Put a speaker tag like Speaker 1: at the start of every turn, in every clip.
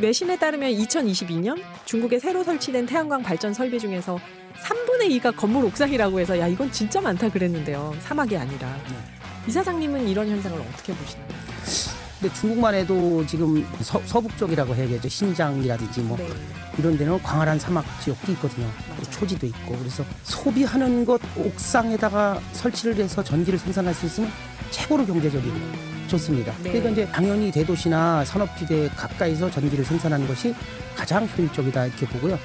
Speaker 1: 외신에 따르면 2022년 중국에 새로 설치된 태양광 발전 설비 중에서 3분의 2가 건물 옥상이라고 해서 야 이건 진짜 많다 그랬는데요. 사막이 아니라. 이사장님은 이런 현상을 어떻게 보시나요?
Speaker 2: 근데 중국만 해도 지금 서, 서북 쪽이라고 해야겠죠. 신장이라든지 뭐
Speaker 1: 네.
Speaker 2: 이런 데는 광활한 사막 지역도 있거든요.
Speaker 1: 맞아요.
Speaker 2: 초지도 있고 그래서 소비하는 것 옥상에다가 설치를 해서 전기를 생산할 수 있으면 최고로 경제적이고 좋습니다.
Speaker 1: 네.
Speaker 2: 그러니까 이제 당연히 대도시나 산업지대 가까이서 전기를 생산하는 것이 가장 효율적이다 이렇게 보고요.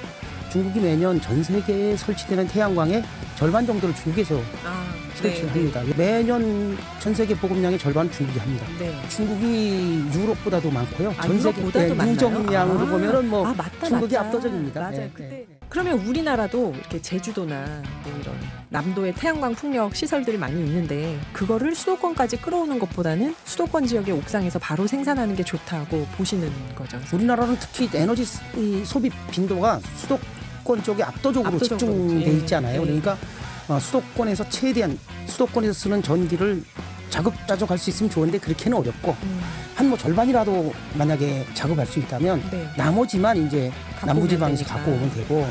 Speaker 2: 중국이 매년 전 세계에 설치되는 태양광의 절반 정도를 중국에서
Speaker 1: 아,
Speaker 2: 설치를 합니다. 매년 전 세계 보급량의 절반은 중국이 합니다.
Speaker 1: 네.
Speaker 2: 중국이 유럽보다도 많고요.
Speaker 1: 아,
Speaker 2: 전 세계 네,
Speaker 1: 많나요?
Speaker 2: 누정량으로
Speaker 1: 아.
Speaker 2: 보면은 뭐
Speaker 1: 아 맞다
Speaker 2: 중국이
Speaker 1: 맞다.
Speaker 2: 압도적입니다.
Speaker 1: 맞아요.
Speaker 2: 네,
Speaker 1: 그때
Speaker 2: 네.
Speaker 1: 그러면 우리나라도 이렇게 제주도나 뭐 이런 남도에 태양광 풍력 시설들이 많이 있는데 그거를 수도권까지 끌어오는 것보다는 수도권 지역의 옥상에서 바로 생산하는 게 좋다고 보시는 거죠.
Speaker 2: 우리나라는 특히 에너지 소비 빈도가 수도권 쪽에 압도적으로,
Speaker 1: 압도적으로,
Speaker 2: 집중돼
Speaker 1: 예,
Speaker 2: 있잖아요.
Speaker 1: 예.
Speaker 2: 그러니까 어, 수도권에서 최대한 수도권에서 쓰는 전기를 자급자족할 수 있으면 좋은데 그렇게는 어렵고
Speaker 1: 음,
Speaker 2: 한뭐 절반이라도 만약에 작업할 수 있다면
Speaker 1: 네.
Speaker 2: 나머지만 이제 남부지방에서 갖고. 오면 되고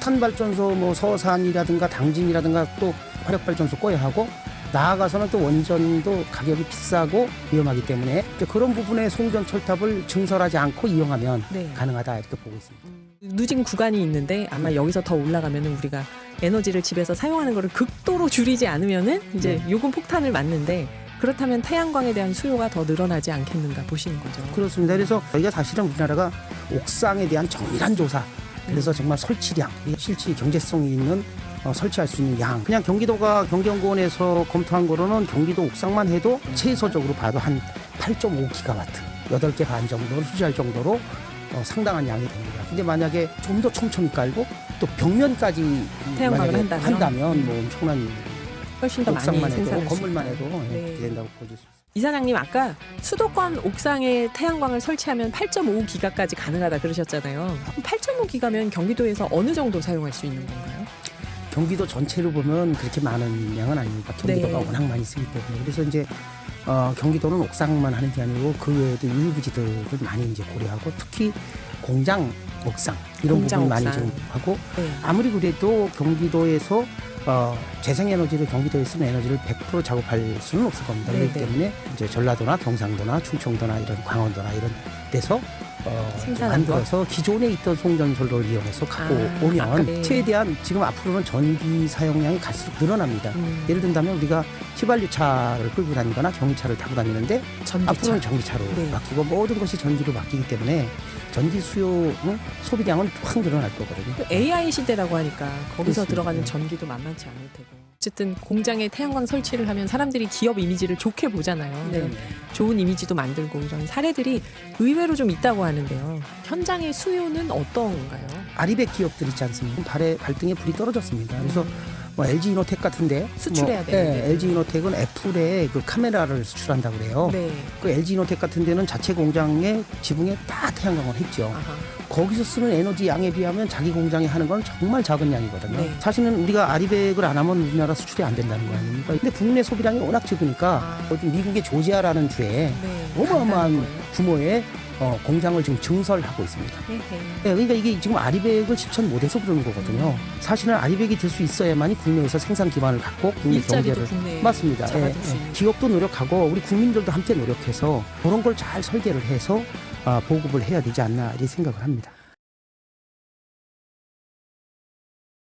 Speaker 2: 탄발전소 뭐 서산이라든가 당진이라든가 또 화력발전소 꺼야 하고 나아가서는 또 원전도 가격이 비싸고 위험하기 때문에 그런 부분에 송전 철탑을 증설하지 않고 이용하면
Speaker 1: 네.
Speaker 2: 가능하다 이렇게 보고 있습니다.
Speaker 1: 누진 구간이 있는데 아마 여기서 더 올라가면은 우리가 에너지를 집에서 사용하는 거를 극도로 줄이지 않으면은 이제
Speaker 2: 네.
Speaker 1: 요금 폭탄을 맞는데 그렇다면 태양광에 대한 수요가 더 늘어나지 않겠는가 보시는 거죠.
Speaker 2: 그렇습니다. 그래서 저희가 사실은 우리나라가 옥상에 대한 정밀한 조사 그래서 정말 설치량 실질 경제성이 있는 어, 설치할 수 있는 양 그냥 경기도가 경기연구원에서 검토한 거로는 경기도 옥상만 해도 최소적으로 봐도 한 8.5기가와트 8개 반 정도를 수지할 정도로 어, 상당한 양이 됩니다. 근데 만약에 좀 더 촘촘히 깔고 또 벽면까지
Speaker 1: 태양광을
Speaker 2: 만약에
Speaker 1: 한다면?
Speaker 2: 뭐 엄청난
Speaker 1: 훨씬 더 많이 수
Speaker 2: 건물만. 해도 예,
Speaker 1: 네.
Speaker 2: 된다고 보실 수 있습니다.
Speaker 1: 이사장님 아까 수도권 옥상에 태양광을 설치하면 8.5기가까지 가능하다 그러셨잖아요. 8.5기가면 경기도에서 어느 정도 사용할 수 있는 건가요?
Speaker 2: 경기도 전체로 보면 그렇게 많은 양은 아닙니다. 경기도가
Speaker 1: 네.
Speaker 2: 워낙 많이 쓰기 때문에 그래서 이제 어, 경기도는 옥상만 하는 게 아니고 그 외에도 유일부지들을 많이 이제 고려하고 특히 공장 옥상 이런
Speaker 1: 공장
Speaker 2: 부분 많이
Speaker 1: 옥상.
Speaker 2: 좀 하고
Speaker 1: 네.
Speaker 2: 아무리 그래도 경기도에서 어, 재생에너지를 경기도에 쓰는 에너지를 100% 작업할 수는 없을 겁니다.
Speaker 1: 네,
Speaker 2: 그렇기
Speaker 1: 네.
Speaker 2: 때문에 이제 전라도나 경상도나 충청도나 이런 강원도나 이런 데서 어, 만들어서 기존에 있던 송전솔로를 이용해서 갖고
Speaker 1: 아,
Speaker 2: 오면
Speaker 1: 아까 네.
Speaker 2: 최대한 지금 앞으로는 전기 사용량이 갈수록 늘어납니다.
Speaker 1: 음,
Speaker 2: 예를 든다면 우리가 휘발유차를 끌고 다니거나 경유차를 타고 다니는데
Speaker 1: 전기차.
Speaker 2: 앞으로는 전기차로
Speaker 1: 네.
Speaker 2: 바뀌고 모든 것이 전기로 바뀌기 때문에 전기 수요 응? 소비량은 확 늘어날 거거든요.
Speaker 1: 그 AI 시대라고 하니까 거기서
Speaker 2: 그렇습니다.
Speaker 1: 들어가는
Speaker 2: 네.
Speaker 1: 전기도 만만치 않을 테고. 어쨌든 공장에 태양광 설치를 하면 사람들이 기업 이미지를 좋게 보잖아요.
Speaker 2: 네.
Speaker 1: 좋은 이미지도 만들고 이런 사례들이 의외로 좀 있다고 하는데요. 현장의 수요는 어떤가요?
Speaker 2: 아리백 기업들 있지 않습니까? 발에 발등에 불이 떨어졌습니다. 그래서 뭐 LG 이노텍 같은데
Speaker 1: 수출해야
Speaker 2: 뭐,
Speaker 1: 되는데.
Speaker 2: 네, LG 이노텍은 애플의 그 카메라를 수출한다고 그래요.
Speaker 1: 네.
Speaker 2: 그 LG 이노텍 같은 데는 자체 공장에 지붕에 다 태양광을 했죠.
Speaker 1: 아하.
Speaker 2: 거기서 쓰는 에너지 양에 비하면 자기 공장이 하는 건 정말 작은 양이거든요.
Speaker 1: 네.
Speaker 2: 사실은 우리가 아리백을 안 하면 우리나라 수출이 안 된다는 거 아닙니까? 근데 국내 소비량이 워낙 적으니까
Speaker 1: 아.
Speaker 2: 미국의 조지아라는 주에
Speaker 1: 네.
Speaker 2: 어마어마한. 규모의 어, 공장을 지금 증설하고 있습니다.
Speaker 1: 헤헤.
Speaker 2: 네, 그러니까 이게 지금 아리백을 실천 못해서 그러는 거거든요. 사실은 아리백이 될 수 있어야만이 국내에서 생산 기반을 갖고 국내 경제를 맞습니다. 예,
Speaker 1: 수
Speaker 2: 예. 기업도 노력하고 우리 국민들도 함께 노력해서 그런 걸 잘 설계를 해서 아, 보급을 해야 되지 않나 이렇게 생각을 합니다.